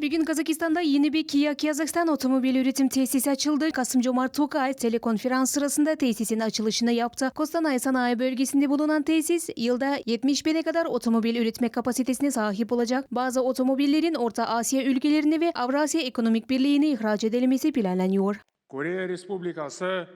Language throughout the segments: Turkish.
Bir gün Kazakistan'da yeni bir Kia Kazakistan otomobil üretim tesisi açıldı. Kasım Cumart Tokay telekonferans sırasında tesisin açılışını yaptı. Kostanay Sanayi Bölgesi'nde bulunan tesis yılda 70 bine kadar otomobil üretme kapasitesine sahip olacak. Bazı otomobillerin Orta Asya ülkelerini ve Avrasya Ekonomik Birliği'ne ihraç edilmesi planlanıyor. Kore Respublikası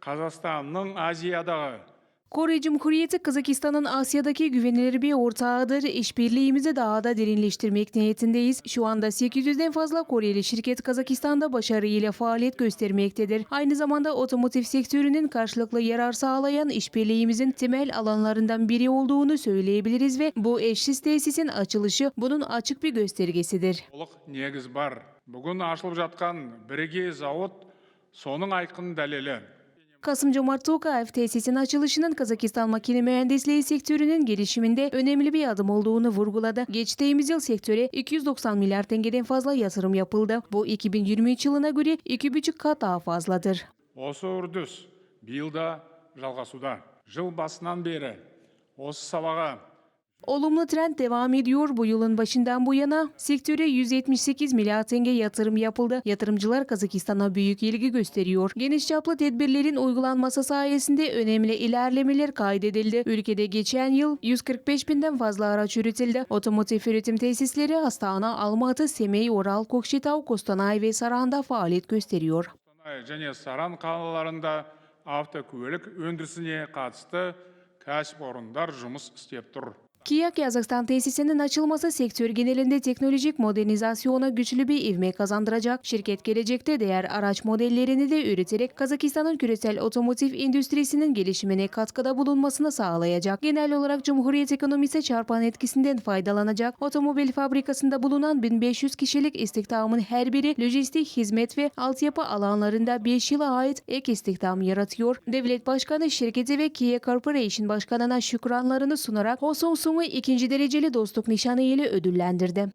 Kazakistan'ın Asya'daki Kore Cumhuriyeti Kazakistan'ın Asya'daki güvenilir bir ortağıdır. İşbirliğimizi daha da derinleştirmek niyetindeyiz. Şu anda 800'den fazla Koreli şirket Kazakistan'da başarıyla faaliyet göstermektedir. Aynı zamanda otomotiv sektörünün karşılıklı yarar sağlayan işbirliğimizin temel alanlarından biri olduğunu söyleyebiliriz ve bu eşsiz tesisin açılışı bunun açık bir göstergesidir. толық негіз бар бүгін ашылып жатқан бірегей зауыт соның айқын дәлелі Kasım Cumart Tokayev tesisin açılışının Kazakistan makine mühendisliği sektörünün gelişiminde önemli bir adım olduğunu vurguladı. Geçtiğimiz yıl sektöre 290 milyar tengeden fazla yatırım yapıldı. Bu 2023 yılına göre 2,5 kat daha fazladır. осы үрдіс биыл да жалғасуда жыл басынан beri осы салаға Olumlu trend devam ediyor. Bu yılın başından bu yana sektöre 178 milyar tenge yatırım yapıldı. Yatırımcılar Kazakistan'a büyük ilgi gösteriyor. Geniş çaplı tedbirlerin uygulanması sayesinde önemli ilerlemeler kaydedildi. Ülkede geçen yıl 145 binden fazla araç üretildi. Otomotiv üretim tesisleri Astana, Almatı, Semey, Oral, Kokşetau, Kostanay ve Saran'da faaliyet gösteriyor. қостанай және саран қалаларында автокөлік өндірісіне қатысты кәсіпорындар жұмыс істеп тұр Kia Kazakistan tesisinin açılması sektör genelinde teknolojik modernizasyona güçlü bir ivme kazandıracak. Şirket gelecekte diğer araç modellerini de üreterek Kazakistan'ın küresel otomotiv endüstrisinin gelişimine katkıda bulunmasını sağlayacak. Genel olarak Cumhuriyet ekonomisi çarpan etkisinden faydalanacak. Otomobil fabrikasında bulunan 1500 kişilik istihdamın her biri lojistik, hizmet ve altyapı alanlarında 5 yıla ait ek istihdam yaratıyor. Devlet Başkanı şirketi ve Kia Corporation Başkanı'na şükranlarını sunarak Hosong Sung'u ikinci dereceli dostluk nişanı ile ödüllendirdi.